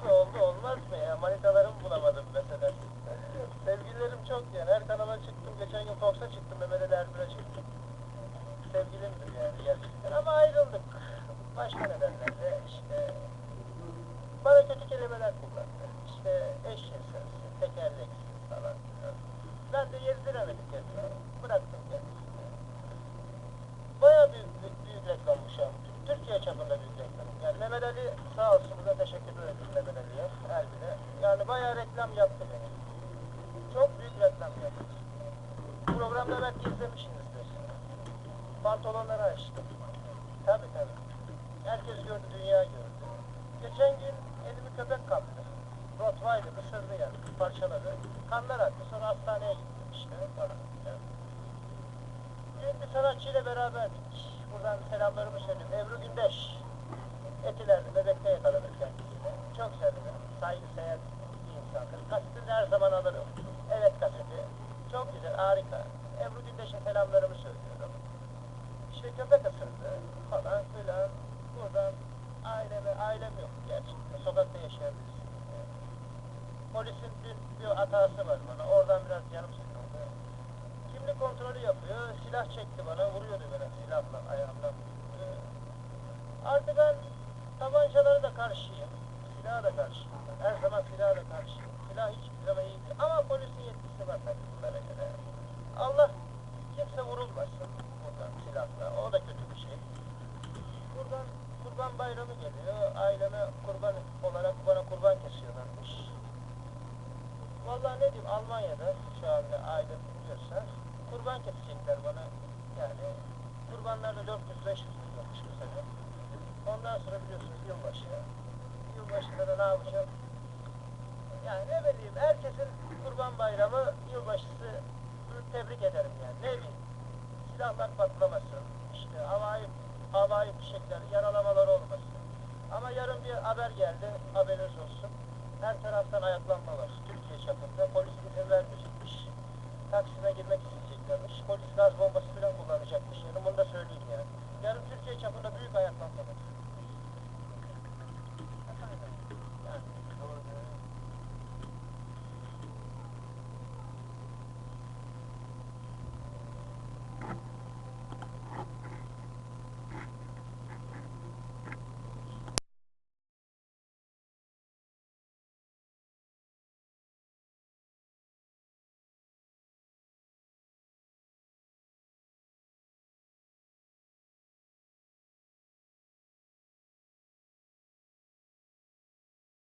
oldu olmaz mı ya? Manitalarımı bulamadım mesela. Sevgililerim çok yani. Her kanala çıktım. Geçen gün Fox'a çıktım. Mehmet Ali Erbil'e çıktım. Sevgilimdir yani gerçekten. Ama ayrıldık. Başka nedenlerle işte bana kötü kelimeler kullandı. İşte eşcinselsin, tekerleksiz falan. filan. Ben de yediremedim kendime. Bıraktım kendisini. Bayağı büyük, büyük, büyük reklammış ya. Türkiye çapında büyük reklam. Yani Ali sağ olsun burada teşekkür ederim Mehmet Ali'ye, Erbil'e. Yani bayağı reklam yaptı beni. Çok büyük reklam yaptı. Programda belki izlemişsinizdir. Pantolonları açtım. Tabii tabii. Herkes gördü, dünya gördü. Geçen gün elimi köpek kaptı. Rottweiler ısırdı yani, parçaladı. Kanlar aktı, sonra hastaneye gittim işte falan. filan. Dün bir sanatçıyla beraberdik. Buradan selamlarımı söyleyeyim. Ebru Gündeş. Harika. Ebru Gündeş'e selamlarımı söylüyorum. İşte köpek ısırdı falan filan. Buradan aileme, ailem yok gerçekten. Sokakta yaşayan. Polisin bir, bir hatası var bana. Oradan biraz canım sıkıldı. Kimlik kontrolü yapıyor. Silah çekti bana. Vuruyordu bana silahla ayağımdan. Artık ben tabancalara da karşıyım. Silaha da karşıyım. Her zaman silaha da karşıyım. Silah hiçbir zaman iyi değil. Ama polisin yetkisi var tabii bunlara göre. Allah kimse vurulmasın buradan silahla. O da kötü bir şey. Buradan kurban bayramı geliyor. Aileme kurban olarak bana kurban kesiyorlarmış. Vallahi ne diyeyim Almanya'da şu anda aile biliyorsa kurban kesecekler bana. Yani kurbanlar da 400-500 liramış bu sene. Ondan sonra biliyorsunuz yılbaşı. Yılbaşında da ne yapacağım? Yani ne bileyim herkesin kurban bayramı yılbaşısı tebrik ederim yani. Ne bileyim silahlar patlamasın. işte havai, havai fişekler, yaralamalar olmasın. Ama yarın bir haber geldi, haberiniz olsun. Her taraftan ayaklanma var. Türkiye çapında polis izin vermeyecekmiş. Taksim'e girmek isteyeceklermiş. Polis gaz bombası falan kullanacakmış. Yani bunu da söyleyeyim yani. Yarın Türkiye çapında büyük ayaklanma var.